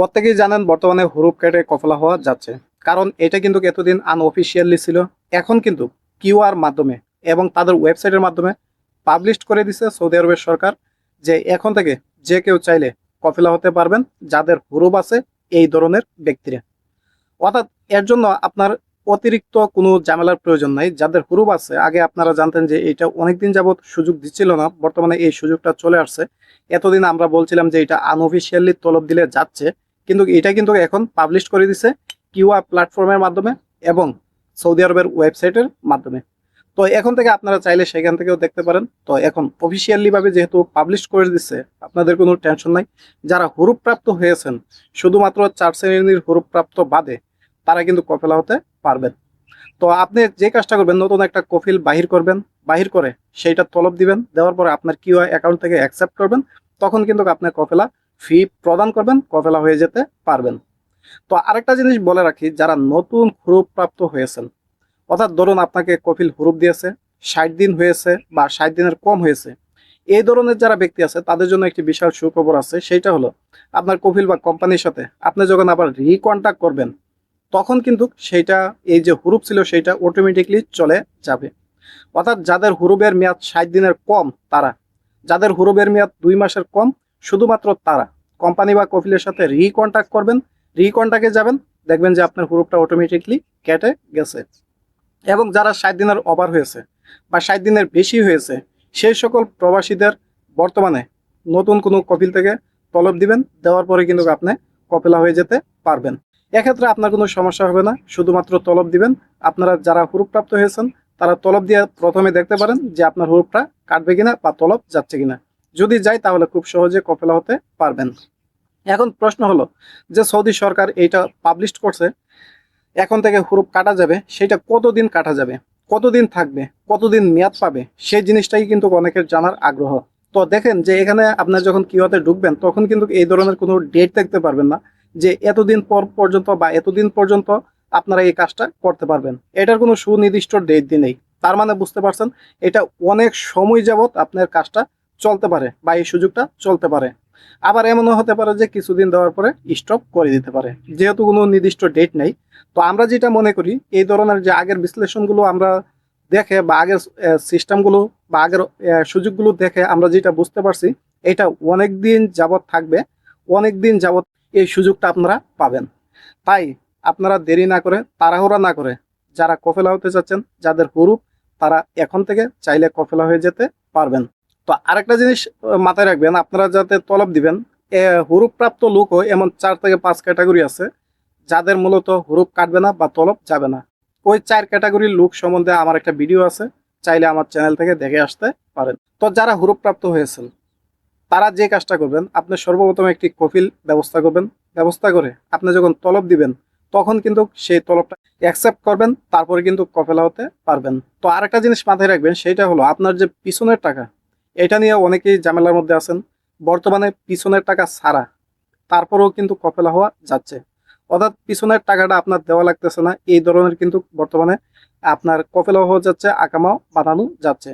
প্রত্যেকেই জানেন বর্তমানে হুরুপ কেটে কফলা হওয়া যাচ্ছে। কারণ এটা কিন্তু এতদিন আনঅফিসিয়ালি ছিল। এখন কিন্তু কিউআর মাধ্যমে এবং তাদের ওয়েবসাইটের মাধ্যমে পাবলিশ করে দিছে সৌদি আরবের সরকার যে এখন থেকে যে কেউ চাইলে কফিলা হতে পারবেন, যাদের হুরুপ আছে এই ধরনের ব্যক্তিরা। অর্থাৎ এর জন্য আপনার অতিরিক্ত কোনো ঝামেলার প্রয়োজন নাই। যাদের হুরুপ আছে, আগে আপনারা জানতেন যে এটা অনেকদিন যাবত সুযোগ দিচ্ছিল না, বর্তমানে এই সুযোগটা চলে আসছে। এতদিন আমরা বলছিলাম যে এটা আনঅফিসিয়ালি তলব দিলে যাচ্ছে। কিন্তু এটা কিন্তু এখন পাবলিশ করে দিছে কিউআর প্ল্যাটফর্মের মাধ্যমে এবং সৌদি আরবের ওয়েবসাইটের মাধ্যমে। তো এখন থেকে আপনারা চাইলে সেখান থেকেও দেখতে পারেন। তো এখন অফিসিয়ালি ভাবে যেহেতু পাবলিশ করে দিচ্ছে আপনাদের কোনো টেনশন নাই। যারা হুরুপ্রাপ্ত হয়েছেন, শুধুমাত্র চার শ্রেণির হুরুপ্রাপ্ত বাদে, তারা কিন্তু কফেলা হতে পারবেন। তো আপনি যে কাজটা করবেন, নতুন একটা কফিল বাহির করবেন, বাহির করে সেইটা তলব দিবেন, দেওয়ার পরে আপনার কিউ অ্যাকাউন্ট থেকে অ্যাকসেপ্ট করবেন, তখন কিন্তু আপনার কফেলা ফি প্রদান করবেন, কফেলা হয়ে যেতে পারবেন। তো আরেকটা জিনিস বলে রাখি, যারা নতুন হুরুপ প্রাপ্ত হয়েছেন, অর্থাৎ ধরুন আপনাকে কফিল হুরুপ দিয়েছে, ষাট দিন হয়েছে বা ষাট দিনের কম হয়েছে, এই ধরনের যারা ব্যক্তি আছে, তাদের জন্য একটি বিশাল সুখবর আছে, সেইটা হলো আপনার কফিল বা কোম্পানির সাথে আপনি যখন আবার রিকন্ট্যাক্ট করবেন, তখন কিন্তু সেইটা, এই যে হুরুপ ছিল সেইটা অটোমেটিকলি চলে যাবে। অর্থাৎ যাদের হুরুপের মেয়াদ ষাট দিনের কম, তারা, যাদের হুরুপের মেয়াদ দুই মাসের কম, শুধুমাত্র তারা কোম্পানি বা কফিলের সাথে রিকন্ট্যাক্ট করবেন রিকন্ট্যাক্টে যাবেন, দেখবেন যে আপনার হুরুপটা অটোমেটিকলি কেটে গেছে। এবং যারা ষাট দিনের ওভার হয়েছে বা ষাট দিনের বেশি হয়েছে, সেই সকল প্রবাসীদের বর্তমানে নতুন কোনো কপিল থেকে তলব দিবেন, দেওয়ার পরে কিন্তু আপনি কপিলা হয়ে যেতে পারবেন। এক্ষেত্রে আপনার কোনো সমস্যা হবে না, শুধুমাত্র তলব দিবেন। আপনারা যারা হুরুপ্রাপ্ত হয়েছেন, তারা তলব দিয়ে প্রথমে দেখতে পারেন যে আপনার হুরুপটা কাটবে কিনা বা তলব যাচ্ছে কিনা। যদি যায় তাহলে খুব সহজে কফেলা হতে পারবেন। এখন প্রশ্ন হলো যে সৌদি সরকার এইটা পাবলিশ করছে, এখন থেকে হুরুপ কাটা যাবে, সেটা কতদিন কাটা যাবে, কতদিন থাকবে, কতদিন মেয়াদ পাবে, সেই জিনিসটাই কিন্তু অনেকের জানার আগ্রহ। তো দেখেন যে এখানে আপনার যখন কিওতে ঢুকবেন, তখন কিন্তু এই ধরনের কোনো ডেট দেখতে পারবেন না যে এতদিন পর পর্যন্ত বা এতদিন পর্যন্ত আপনারা এই কাজটা করতে পারবেন। এটার কোনো সুনির্দিষ্ট ডেট নেই। তার মানে বুঝতে পারছেন, এটা অনেক সময় যাবত আপনার কাজটা চলতে পারে বা এই সুযোগটা চলতে পারে। আবার এমনও হতে পারে যে কিছুদিন দেওয়ার পরে স্টপ করে দিতে পারে। যেহেতু কোনো নির্দিষ্ট ডেট নেই, তো আমরা যেটা মনে করি, এই ধরনের যে আগের বিশ্লেষণগুলো আমরা দেখে বা আগের সিস্টেমগুলো বা আগের সুযোগগুলো দেখে আমরা যেটা বুঝতে পারছি, এটা অনেক দিন যাবৎ থাকবে অনেক দিন যাবৎ এই সুযোগটা আপনারা পাবেন। তাই আপনারা দেরি না করে, তাড়াহুড়া না করে যারা কফেলা হতে চাচ্ছেন, যাদের হুরুপ তারা এখন থেকে চাইলে কফেলা হয়ে যেতে পারবেন। তো আরেকটা জিনিস মাথায় রাখবেন আপনারা যাতে তলব দিবেন এ, হুরুপপ্রাপ্ত লোকও এমন চার থেকে পাঁচ ক্যাটাগরি আছে যাদের মূলত হুরুপ কাটবে না বা তলব যাবে না। ওই চার ক্যাটাগরির লোক সম্বন্ধে আমার একটা ভিডিও আছে চাইলে আমার চ্যানেল থেকে দেখে আসতে পারেন। তো যারা হুরুপ প্রাপ্ত হয়েছেন তারা যে কাজটা করবেন আপনি সর্বপ্রথম একটি কফিল ব্যবস্থা করবেন। ব্যবস্থা করে আপনি যখন তলব দিবেন তখন কিন্তু সেই তলবটা অ্যাকসেপ্ট করবেন তারপরে কিন্তু কফেলা হতে পারবেন। তো আরেকটা জিনিস মাথায় রাখবেন সেটা হলো আপনার যে পিছনের টাকা এটা নিয়ে অনেকেই ঝামেলার মধ্যে আছেন। বর্তমানে পিছনের টাকা ছাড়া তারপরেও কিন্তু কপেলা হওয়া যাচ্ছে। অর্থাৎ পিছনের টাকাটা আপনার দেওয়া লাগতেছে না। এই ধরনের কিন্তু বর্তমানে আপনার কপেলা হওয়া যাচ্ছে, আকামাও বাঁধানো যাচ্ছে।